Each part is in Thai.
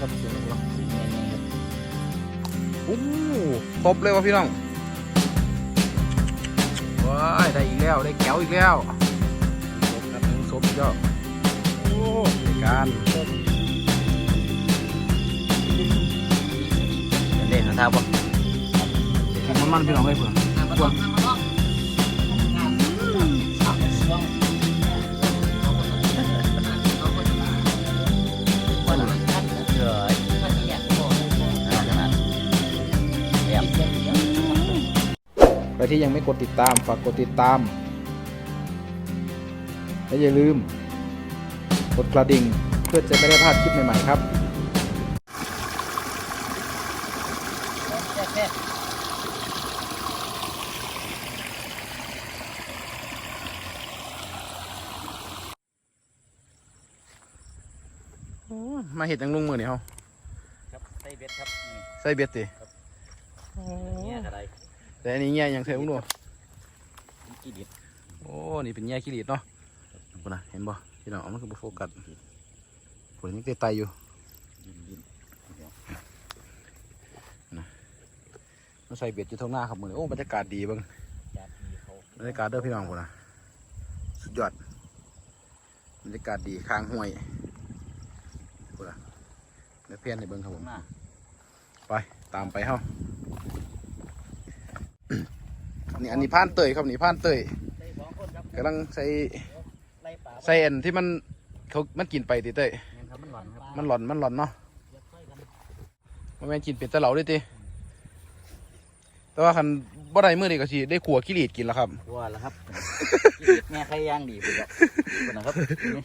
ครับเสียงนักร้องสีแดงๆครับโอ้ครบเลยวะพี่น้องว้ายได้อีกแล้วได้แก้วอีกแล้วครบครับหนึ่งครบอีกแล้วโอ้ในการเด่นนะครับผมกินมันๆพี่น้องเลยเพื่อน ที่ยังไม่กดติดตามฝากกดติดตาม และอย่าลืม กดกระดิ่งเพื่อจะไม่ได้พลาดคลิปใหม่ๆครับโอ้ยมาเห็ดหยังลุงมือนี่เฮาครับไส้เบ็ดครับนี่ใส่เบ็ดติเนี่ยอะไร แต่อันนี้แง่ยังใส่ลุงดูกี่ดิบโอ้นี่เป็นแง่ขี้ดีดเนาะคุณนะเห็นบ่พี่น้องเอามันคือบ่โฟกัสผลยังเตะไตอยู่ดินดินมันใส่เบ็ดอยู่ทางหน้าครับมือนี้โอ้บรรยากาศดีเบิ่งจัดมีเขาบรรยากาศเด้อพี่น้องพุ่นนะสุดยอดบรรยากาศดีข้างห้วยพุ่นนะเดี๋ยวเพี้ยนให้เบิ่งครับผมหน้าไปตามไปเฮา นี่อันนี้พานเตยครับนี่พานเตยได้สองคนครับกำลังใส่ไล่ป่าใส่อันที่มันเขามันกินไปติเตยเงินครับมันหล่อนครับมันหล่อนมันหล่อนเนาะเดี๋ยวค่อยกันมันแม่นกินเป็ดแต่เหลาด้วยติแต่ว่าคันบ่ได้มื้อนี้ก็สิได้ขัวขี้หลีดกินแล้วครับกลัวแล้วครับแม่ใครย่างดีไปแล้วคนนะครับ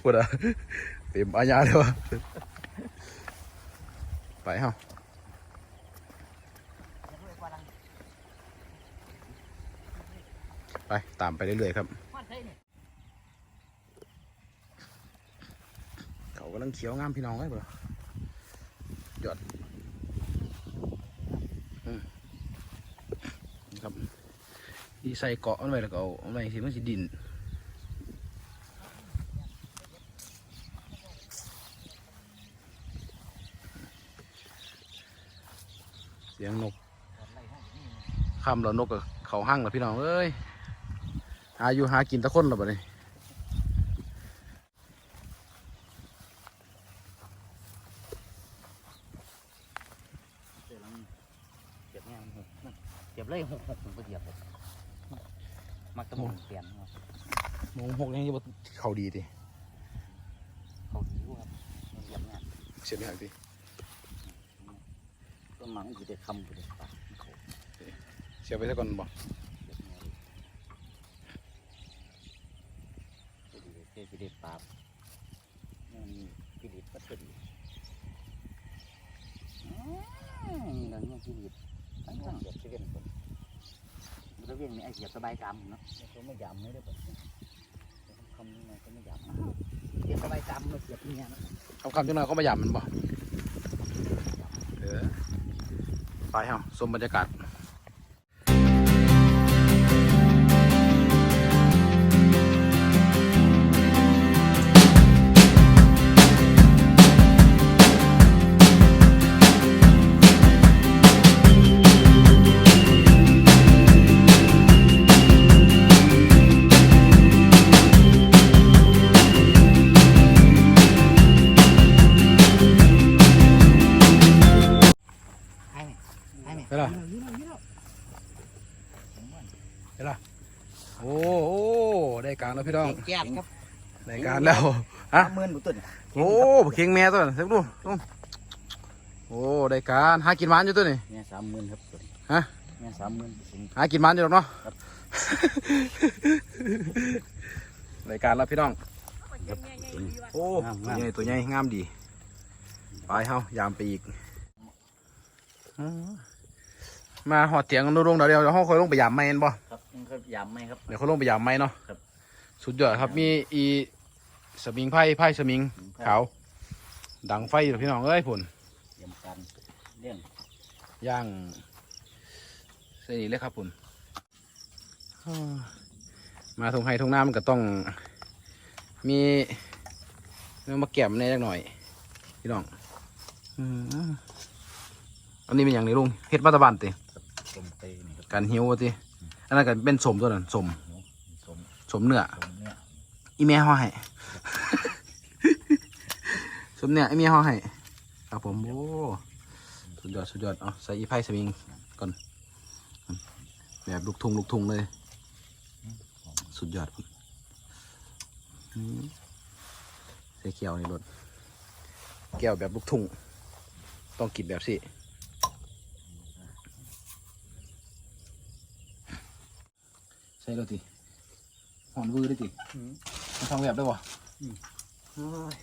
พูดอะเต็มอาญาเลยวะไปเฮา ไปตามไปเรื่อยๆครับ เขากำลังเขียวงามพี่น้องเลยเปล่ายอดอืมนี่ครับที่ใส่เกาะมันไว้แล้วก็เอาเอาไว้ที่มันสิดินเสียงนกคำแล้วนกก็เขาห้างแล้วพี่น้องเอ้ย หาอยู่หากินตะคนแล้วบัดนี้เดี๋ยวเราเก็บงานหกนั่นเก็บเลยหกหกผมก็เก็บเลยมักตะมุนเปลี่ยนครับมงหกนี่บ่เขาดีดิเขาดีกว่าครับเก็บงานเสียบไม่หักดิต้นไม้มันจะได้คำจะได้ปากเขาเสียบไปซะก่อนบ่เก็บงานจะดีเจะ ได้ปากนี่กิริตก็จะดีอืมนี่เราเนี่ยกิริตตั้งตั้งเก็บเส้นคนมันจะเวียนมีไอเสียบสบายกรรมเนาะเขาไม่ยำไม่ได้แบบคำนี้ไงเขาไม่ยำเสียบสบายกรรมมาเสียบเนี่ยนะคำคำจังหน่อยเขามาหยามมันบ่เออไปเฮาชมบรรยากาศ พี่น้องแก้ครับได้การแล้วฮะหมื่นบุตุนโอ้เคียงแม่ตัวนั้นเสียบดูลุงโอ้ได้การหากินหวานอยู่ตัวนี่เนี่ยสามหมื่นครับตัวฮะเนี่ยสามหมื่นสิหากินหวานอยู่หรอกเนาะครับได้การแล้วพี่น้องครับโอ้งามตัวงามใหญ่ตัวใหญ่งามดีไปเฮายามไปอีกอื้อมาหอดเตียงกันลงๆเดี๋ยวเดี๋ยวเขาคอยลงไปยามไม่เห็นบ่ครับมันก็ยำไหมครับเดี๋ยวเขาลงไปยามไม่เนาะครับ สุดยอดครับมีอีสมิงไพ่ไพ่สมิงขาว ดังไฟอยู่พี่น้องเอ้ยผุนเตรียมการเรื่องย่างเส้นนี้เลยครับผุนอ้อมาทงไห้ทงน้ำมันก็ต้อง มีเนื้อมาแก็มในจักหน่อย พี่น้องอืมอันนี้เป็นอย่างนี้ลุงเฮ็ดมาตะบันติสมเตนี่ครับการหิวว่าติอันนั้นก็เป็นสมตัวนั้นสมสมสมเนื้อสมเนี่ย อีเมียห่อให้สมเนื้ออีเมียห่อให้ครับผมโอ้สุดยอดสุดยอดเอาใส่อีไพ่สวิงก่อนแบบลูกทุงลูกทุงเลย สุดยอดใส่เกียวนี่รถแก้วแบบลูกทุงต้องกินแบบสิใส่รถติหอนวือได้ติ มาทำแบบได้บ่เฮ้ย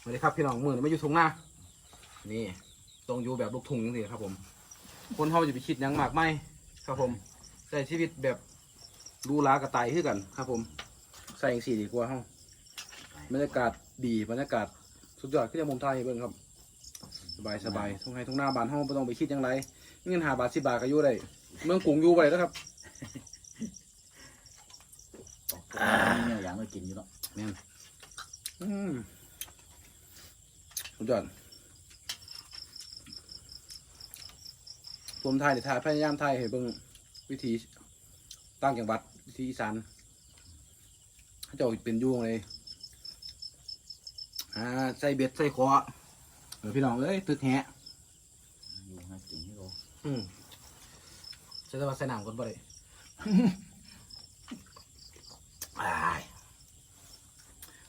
สวัสดีครับพี่น้องมือนี้มาอยู่ทุ่งนานี่ต้องอยู่แบบลูกทุ่งจังสิครับผม คนเขาจะไปคิดหยังมากไม่ครับผมใช้ชีวิตแบบดูหลากระต่ายขึ้นกันครับ ผมใส่อย่างสี่ดีกว่าเฮาบรรยากาศดีบรรยากาศสุดยอดที่จะมุมไทยเบิ่งครับ สบายสบายทุ่งไห้ทุ่งหน้าบ้านเฮาไม่ต้องไปคิดหยังไรเงินหาบาทสิบาทก็อยู่ได้เมืองกรุงอยู่ไปแล้วครับ มีเนี่ยอย่างมากินอยู่ เนาะแม่นอืมสุดยอดผมไทยเดี๋ยวถ่ายพยายามไทยให้เบิ่งวิธีตั้งจังหวัดวิธีอีสานเขาเจ้าเป็นอยุ่งเลยอ่าใส่เบ็ดใส่คอเออพี่น้องเอ้ยตึกแหะอยู่หากินที่เราอืมใส่แต่ว่าใส่หนังก่อนบ่ได้ อ้าย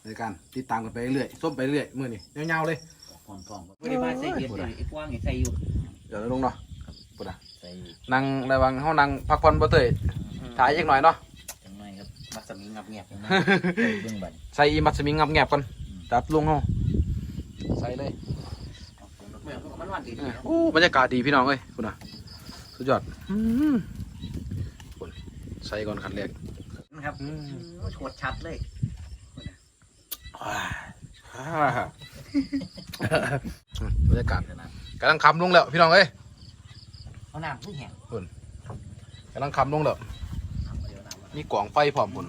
ในการติดตามกันไปเรื่อยส้มไปเรื่อยมื่อนี่ยาวๆเลยพอนทองไม่ได้ว่าใส่เย็ดเลยไอ้กว้างไอ้ใส่อยู่เดี๋ยวลงเนาะปุ๊ดอะใส่นั่งระวังเฮานั่งพักผ่อนบ่เตยถ่ายอีกหน่อยเนาะจังไรครับมักสมีงับเงียบจังไรเบื้องบันใส่อีมัดสมิงงับแงบก่อนจัดลงเฮาใส่เลยเมื่อมันวันดีอะโอ้บรรยากาศดีพี่น้องเอ้ยคุณอะสุดยอดอืมคุณใส่ก่อนขันแรกนะครับอืมโชดชัดเลยว้าวอ่า บรรยากาศกำลังคำลงแล้วพี่น้องเอ้ยเอาน้ำผู้แห้งกำลังคำลงแล้วมีกล่องไฟพร้อมพุ่น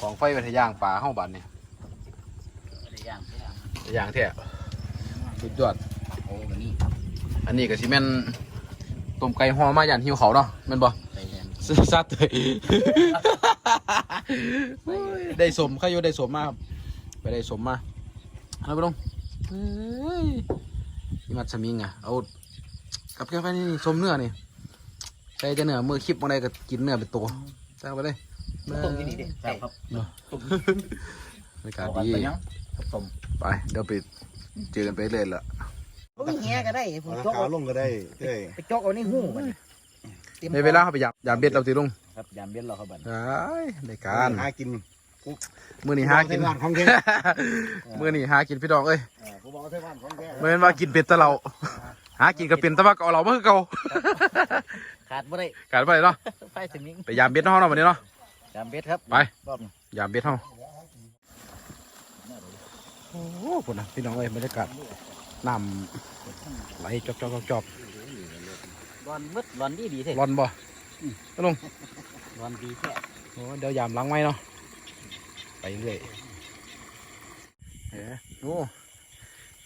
กล่องไฟไว้ทะย่างปลาเฮาบัดนี่อะไรอย่างที่อย่างทะย่างแท้สุดยอดโอ้แบบนี้อันนี้ก็สิแม่นต้มไก่ห่อมายันหิวเขาวเนาะแม่นบ่ใส่แทนซื้อซัดเลยโอ้ยได้สมข้าอยู่ได้สมมาครับ ไปได้สมมาเอาไปลงเฮ้ยนี่มัดสมิงอะเอากับแค่ไฟนี่สมเนื้อนี่ใส่จะเนื้อมือคลิปมาได้ก็กินเนื้อเป็นตัวใส่เข้าไปเลยต้มที่นี่เด็ดครับต้มบรรยากาศกันดีไปยังต้มไปเดี๋ยวไปเจอกันไปเรื่อยละก็มีแง่ก็ได้ผมราจกคาลงก็ได้เอ้ยไปจกเอาในหูมันในเวลาเขาไปยามยามเบ็ดเราตีลงครับยามเย็นเราครับบันได้ในการหากิน มือนี่หากินเทศบาลของแท้ มือนี่หากินพี่ดอกเอ้ยเออผมบอกว่าเทศบาลของแท้เมื่อว่ากินเป็ดแตะเราหากินกับเป็นแตะว่าเก่าเราเมื่อเก่าขาดบ่ได้กันไปเนาะไฟสมิงไปยามเบ็ดห้องเนาะวันนี้เนาะยามเบ็ดครับไป รอบนี้ยามเบ็ดห้องโอ้โหพุ่นนะพี่น้องเอ้ยบรรยากาศน้ำไหลจอบจอบจอบจอบร้อนมืดร้อนดีดีเท่ร้อนบ่ลงร้อนดีแค่โอ้เดี๋ยวยามล้างไม้เนาะไป เรื่อยเฮ้โอ้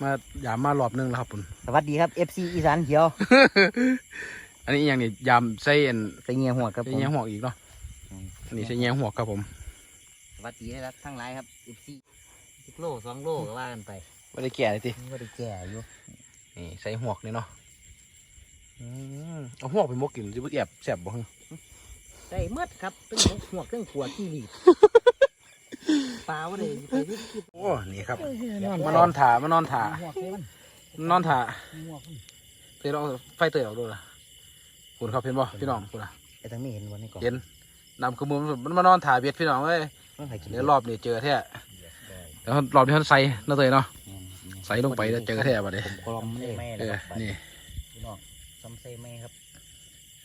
มายามมารอบหนึงแล้วครับปุ่นสวัสดีครับ FC อีสานเขียว อันนี้อหย่างนี้ยามใส่เอ็นใส่เงียหัวครับใส่ผมแยงหัวอีกเนาะอันนี้ใส่แยงหัวครับผม สวัสดีนะครับทั้งหลายครับ FC สิบโลสองโลก็ว่ากันไปไม่ได้แก่เลยทีไม่ได้แก่อยู่นี่ใส่หัวกนี่เนาะอืมเอาหัวกไปหมกกินจะบ่แอบแสบบ่ฮึใส่เมืดครับตึ้งหัวเครื่องขวดที่นี่ ปลาว่าเลยไปที่คิดโอ้นี่ครับมานอนถ่ามานอนถ่าหัวเลยมันนอนถ่าหัวเตยลองไฟเตยออกดูล่ะคุณครับเห็นบ่พี่น้องคุณล่ะไอ้ทางนี้เห็นวันนี้ก่อนเห็นนำคือมือมันมานอนถ่าเบียดพี่น้องเอ้ยมันใครกินเดี๋ยวรอบนี้เจอแท้เดี๋ยวรอบนี้ท่านใส่เนาะเตยเนาะใส่ลงไปแล้วเจอแท้บัดนี้ผมกลอมเลยเออนี่พี่น้องซ้ำใส่ไม่ครับ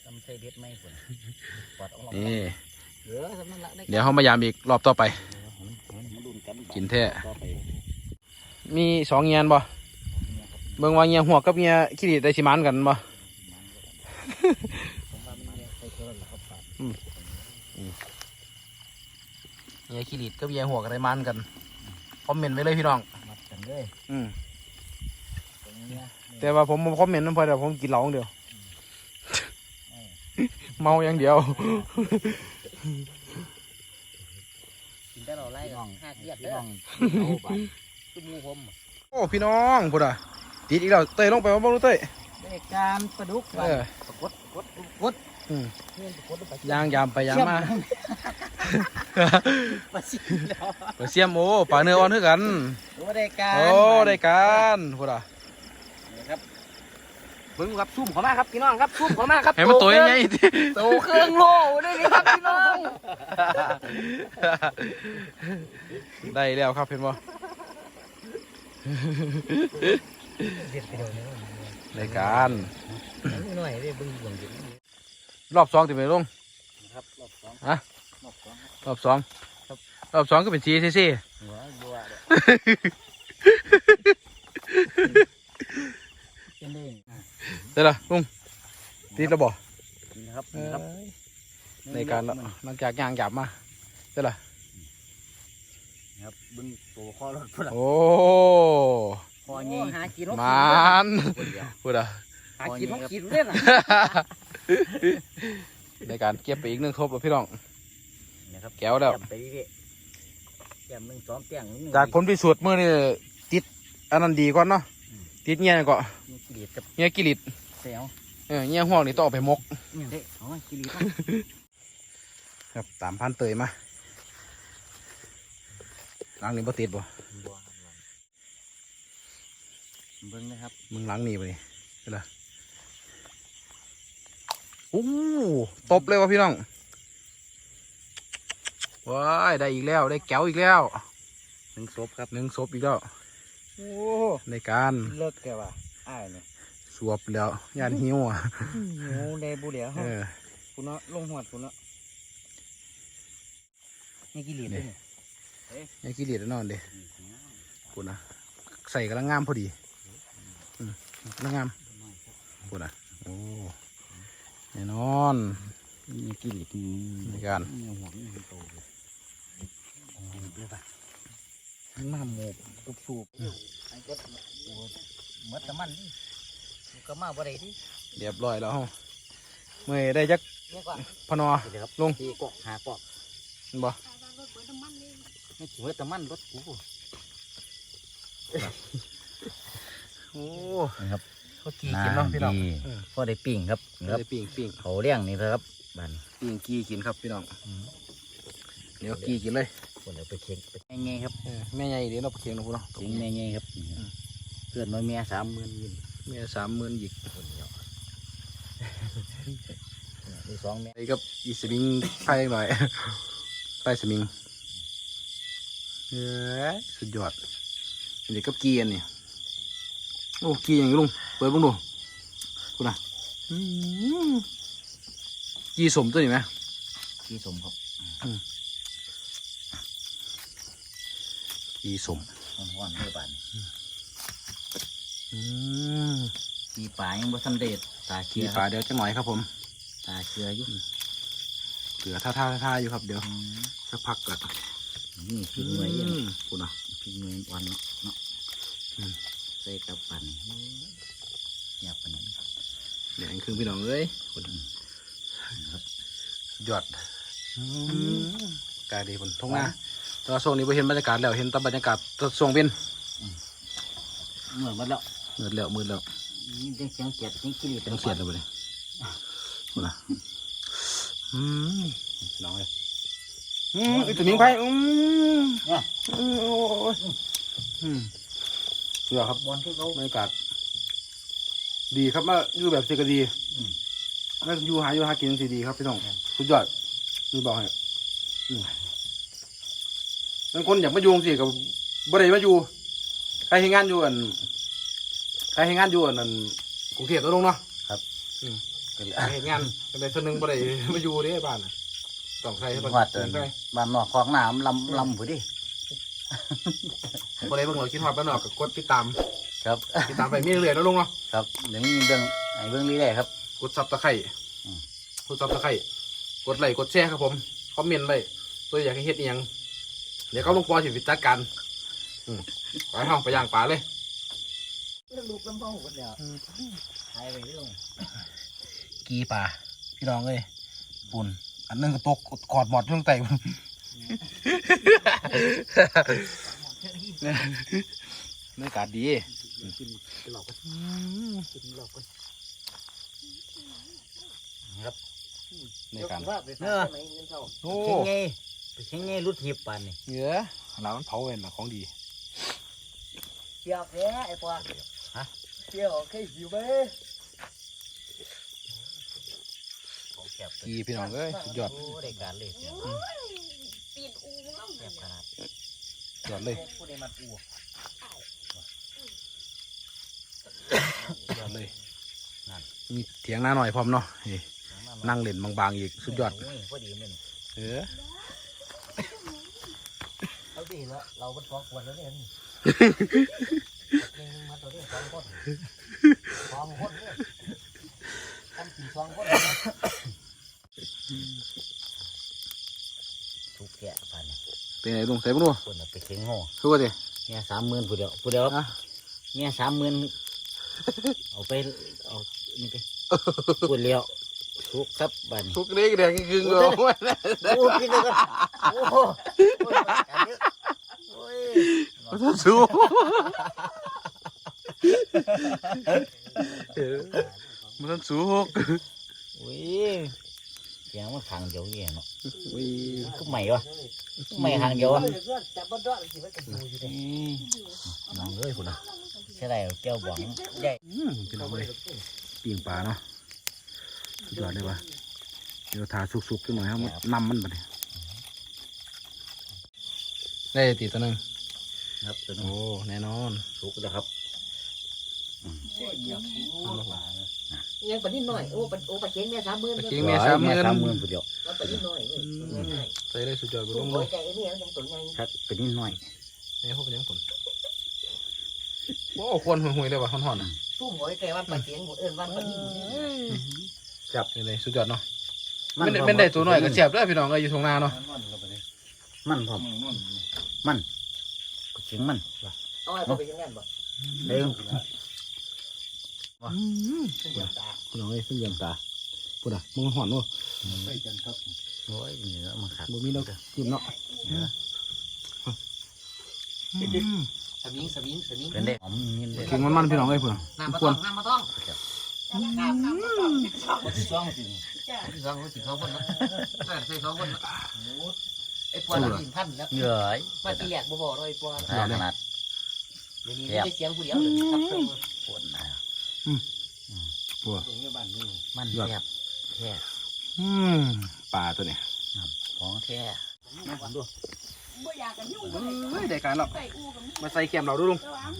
ซ้ำใส่เบ็ดไม่คนปอดออกนี่เหลือสำนักละได้เดี๋ยวเขามายามอีกรอบต่อไปมาดู กันกินแท้ต่อไปมีสองเงียนบ่เบิ่งว่าเงียหัวกกับเงียขี้ดีได้สิมานกันบ่ผมว่ามันเนี่ยใส่เกลือหรือครับปาดเงียขี้ดีกับเงียหัวกได้มานกันคอมเมนต์ไว้เลยพี่น้องมัดกันเลยอืมผมแต่ว่าผมบ่คอมเมนต์นำเพิ่นแต่ผมกินเหล้าอย่างเดียว เมาอย่างเดียวกิน แต่เราไล่กันห้าเทียดเด้อคือหมูผมโอ้พี่น้องพุ่นอะติดอีกแล้วเต้ยลงไปว่าบ่รู้เต้ยในการปลาดุกเออกดกดกดอืมเนี่ยกดลงไปยางยามไปยามมาปลาสิแล้วปลาเสียมโอ้ปลาเนื้ออ่อนคือกันโอ้ได้การโอ้ได้การพุ่นอะครับ เบิ่งครับซุ่มเขามาครับพี่น้องครับซุ่มเขามาครับให้มันตัวใหญ่ๆติโตเครื่องโล่ได้เลยครับพี่น้องได้แล้วครับเห็นบ่เด็ดไปเดี๋ยวนี้ได้การหน่อยได้เบิ่งเบิ่งอยู่รอบสองติไปลงครับรอบสองฮะรอบสองรอบสองรอบสองก็เป็นสีซีซีหัวบัวเด้เป็นเด้ง ได้ละลุงติดแล้วบ่นะครับเอ้ยครับในการแล้วหลังจากย่างหยาบมาได้ละครับเบิ่งตัวคอรถพุ่นโอ้คอใหญ่หากินมันพูดอะหากินต้องกินเล่นอะในการเก็บไปอีกหนึ่งทบแล้วพี่น้องนะครับแก้วแล้วจับไปเรื่อยๆแก้มหนึ่งสองแก้งหนึ่งจากผลพิสูจน์เมื่อนี่ติดอันนั้นดีก่อนเนาะ ติดเงี้ยนี่ก็มีกิเลสกับเงี้ยกิริตเซลล์เออเงี้ยห่วงนี่ต้องเอาไปมก เนี่ยเด้เอามากิเลสมาครับตามพันเตยมาหลังนี้บ่ติดบ่เบิ่งนะครับมึงหลังนี่ไปนี่เป็นไรโอ้ตบเลยวะพี่น้องว้ายได้อีกแล้วได้แก้วอีกแล้ว หนึ่งศพครับหนึ่งศพอีกแล้ว โอ้ในการเลิกแกว่ะอ้ายเนี่ยสวบแล้วยานหิวอะโอ้เลยบุเหลียวเออคุณเนาะลงหัวคุณเนาะนี่กิเลสนี่ด้วยเนี่ยยังกิเลสแน่นอนเด้กูนะใส่กำลังงามพอดีอืมกำลังงามกูนะโอ้แน่นอนนี่กิเลสในการเนี่ยหัวมันโตเลยโอ้ยเดี๋ยวป่ะ มันมาหมูกุบสูบไอ้ก็โอ้หมดแต่มันดิมันก็มาบ่ได้ดิเรียบร้อยแล้วเฮาเมื่อได้จักเนี่ยก่อนพนอเดี๋ยวครับลงที่กอกหากอกเห็นบ่ไม่ถือว่าแต่มันรถกูโอ้นะครับเขากีกินเนาะพี่น้องเออพอได้ปิ้งครับครับได้ปิ้งปิ้งเขาเลี้ยงนี่นะครับบันปิ้งกีกินครับพี่น้องเดี๋ยวกีกินเลย คนเอาไปเคียงไปไงครับเออแม่ใหญ่เดี๋ยวเราไปเคียงนะพูเนาะเคียงแม่ไงครับเพื่อนน้อยแม่สามหมื่นยินแม่สามหมื่นหยิกคนเดียวมีสองแม่ไปกับอีสมิงไฟหน่อยไปสมิงเอ้ยสุดยอดเด็กกับกีอันนี่โอ้กีอย่างนี้ลุงเปิดเบ้างดูคุณน่ะอื้อหือกีสมตัวนี้ไหมที่สมครับ กีสมห้อนๆเลยบันอืมกีป่ายังบ่ทันเด็ดตากีเชียปลาเดี๋ยวจะหน่อยครับผมตาเชียอยู่เกลือท่าท่าท่าอยู่ครับเดี๋ยวสักพักก่อนนี่พริกหน่วยเย็นคุณน่ะ พริกหน่วยอ่อนเนาะเนาะอืม ใส่กับปั่นอยากปั่นนั้นเดี๋ยวครึ่งพี่น้องเอ้ยคุณครับยอดกายดีผลทงหน้า แตว่าช่วงนี้ไ่เห็นบรรยากาศแล้วเห็นแต่บรรยากาศแตช่วงเป็นเหมือนมันแล้วมืดแล้วมืดแล้วนี่จังเสียงเกียดจังกิเลสยังเสียดเลยบ่เลยคุณน่ะอืมพี่น้องเลยอืมไอตัวนี้ไปอืมเนี่ยอืมโอ้ยอืมเสือครับบอลที่เขาบรรยากาศดีครับมาอยู่แบบเสกดีอืมมาอยู่หาอยู่หากินสิดีครับพี่น้องสุดยอดนี่บอกให้อืม บางคนอยากมาอยู่สิกับบ่ได้มาอยู่ใครเห็นงานอยู่อันใครเห็นงานอยู่อันนั้นกรุงเทพตัวลงเนาะครับอืมก็เลยเห็นงานก็เลยส่วนหนึ่งบ่ได้มาอยู่เด้บ้านน่ะต้องใส่ให้วับ้าดนใส่บ้านนอกคลองน้ำลำลำผู้ดิบ่ได้เบิ่งเราคิดฮอดบ้านนอกก็กดติดตามครับติดตามไปมีเรื่อยๆแล้วลงเนาะครับเดี๋ยวนี้เรื่องไอ้เรื่องนี้ได้ครับ กดซับตะไคร่อืม กดซับตะไคร่กดไลค์กดแชร์ครับผมคอมเมนต์ไว้ตัวอยากให้เฮ็ดอีหยังเดี๋ยวเขาลงปอสิวิจัดการอืมไปห้องไปย่างป่าเลยลูกลำพ่อคนเดียวหายไปเรื่องกีป่าพี่น้องเอ้ยปุ่นอันนึงก็ตกกอดหมดช่วงไตพุ่นบรรยากาศดีกินหลอกกันกินหลอกกันครับในการเนอะโอ้เช่ง ไงไปเช่งไงรุดหีบปันนี่เหงือเรามันเผาเองล่ะของดีเปียกแย่ไอ้ปอฮะเปียกแค่หิวไปกีพี่น้องเอ้ยสุดยอดโอ้ได้การเลยเสียปีนอูมึงเล่าแซ่บขนาดสุดยอดเลยผู้ใดมาปูสุดยอดเลยมีเถียงหน้าหน่อยพร้อมเนาะนี่นั่งเล่นบางๆอีกสุดยอด โพอดีเลยเออ เอาดิแล้วเราเป็นสองคนแล้วเนี่ยนี่นี่มาตัวนี้สองคนสองคนเนี่ยทำสี่สองคนทุกแกะปันนี่เป็นไงลุงใส่บุ้งดูคนเอาไปเข่งโง่คือว่าดิเนี่ยสามหมื่นผู้เดียวผู้เดียวอะเนี่ยสามหมื่นเอาไปเอานี่ไปพูดเลี้ยวทุกครับบัดนทุกเด็กเด็กคือเงาโอ้กินเลยกันโอ้ โหโอ้ยอันนี้โอ้ยมันต้องสู้มันต้องสู้โอ้ยเสียงมันขังเดียวเนี่ยเนาะอุ้ยก็ใหม่วะใคุณนะใช่ไรแก้วบองใหญ่อืมพี่น้องเลยปีงปลาเนาะสุดยอดเลยวะเดี๋ยวทาสุกๆขึ้นหน่อยครับมันนำมันไปเลยได้ตีตัวหนึงครับตัวนี้โอ้แน่นอนสุกแล้วครับยังปนิดหน่อยโอ้ปโอ้ปลาเค็งแม่สามหมื่นตะมันกี้แม่สามหมื่นสามหมื่นผู้เดียวปนิดหน่อยเว้ยง่ายใส่ได้สุดยอดไปๆลงโอ้เลยยใจไอ้นี่ยังตัวใหญ่ครับเป็นนิดหน่อยนี่พวกเป็นยังผลโอ้ควรห่วยๆเลยวะห่อนๆอะสู้หอยแต่ว่าปลาเค็งเอิ้นว่าปลานิ่มจับเลยสุดยอดเนาะมันไม่ได้ไม่ได้ตัวหน่อยก็เสียบเลยพี่น้องก็อยู่ตรงหน้าเนาะมันพร้อมมัน ก็เสียงมันเอาไอ้ตัวไปยังไงบ่เร็วพี่น้องเอ้ยขึ้นเยี่ยมตาพูดอะมึงห่อนวะโอ้ยนี่เนาะมันขาดบ่มีดอกจิ้มเนาะสวิงสวิงสวิงเป็นได้หอมนี่เลยเก่งมันๆพี่น้องเอ้ยพูดอะน้ำมาควต้อรงน้ำมาต้องน้ำน้ำมาต้องที่สองสิที่สองที่สองคนนะใส่สองคนนะไอ้ปวนกินพันแล้วเหนื่อยมาตีแหลกบ่บ่เลยปวนขนาดเดี๋ยวนี้ได้เสียงผู้เดียวเลยครับปวดนะพูดมันแทบแท้อืมปลาตัวเนี้ยของแท้บ่อยากกันยุ่งเฮ้ยได้การแล้วใส่อูกับนี่มาใส่แกมเราดูลุงระวัง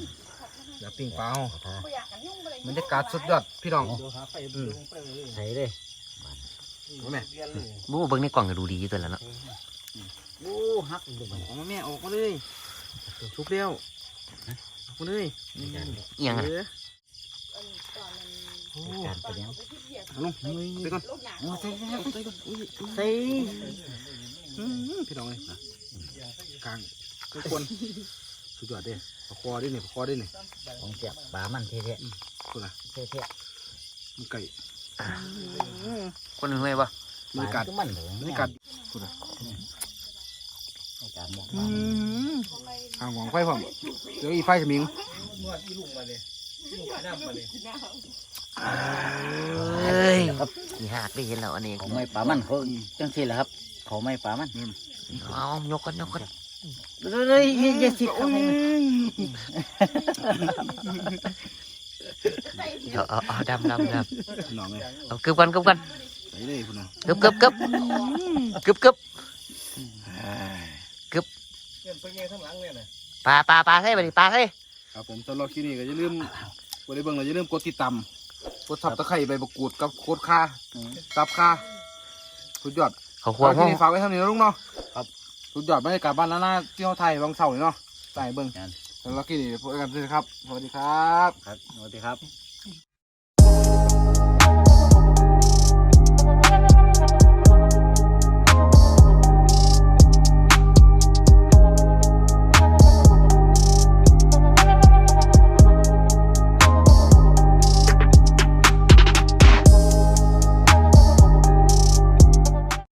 เดี๋ยวปิ้งปลาเอาบ่อยากกันยุ่งบ่เลยบรรยากาศสุดยอดพี่น้องอืมใส่เลยเอาแม่บูเบิ้งในกล่องก็ดูดีอยู่ตัวแล้วเนาะ โอ้ฮักดูมันออกมาแม่ออกมาเลยชุบเร็วออกมาเลยเอียงอะเออโอ้การไปยังเอาลุงไปก่อนโอ้ใส่ใส่ใส่ก่อนอุ้ยใส่อืมพี่น้องเลยกลางทุกคนสุดยอดเด้ปลาคอได้เนี่ยปลาคอได้เนี่ยของแท้ปลามันแท้คุณอะๆแท้มันไก่คนหนึ่งเลยปะๆบรรยากาศปลมันเหรอบรรยากาศคุณอะ อกอืมห่างหวงไฟพร้อมเดี๋ยวอีไฟจะมิงเอ้ยกี่หักได้เห็นแล้วอันนี้เขาไม่ปลามันเขาจังสิแหละครับ เขาไม่ปลามันเอายกกันยกกันเฮ้ยอย่าสิเขาให้เอาเอาเอาดำดำดพี่น้องเลยำเอากึบกันกึบกันใส่เลยคุณอะกึบกึบกึบกึบกึบ ปลาปลาปลาใช่ไหมปลาใช่ครับผมสำหรับคลิปนี้ก็อย่าลืมกดไลค์เบิ่งเลยอย่าลืมกดติดตามกดซับตะไคร้ใบมะกรูดกับโคตรค่าซับค่าสุดยอดเขาควงคลิห้ปองนี้ฝากไว้เท่านี้นะลุงเนาะครับสุดยอดบรรยากาศบ้านล้านนาที่เขาไทยบางเสาร์นี่เนาะใส่เบิ่งสำหรับคลิปนี้พบกันเลยครับสวัสดีครับ ครับสวัสดีครับ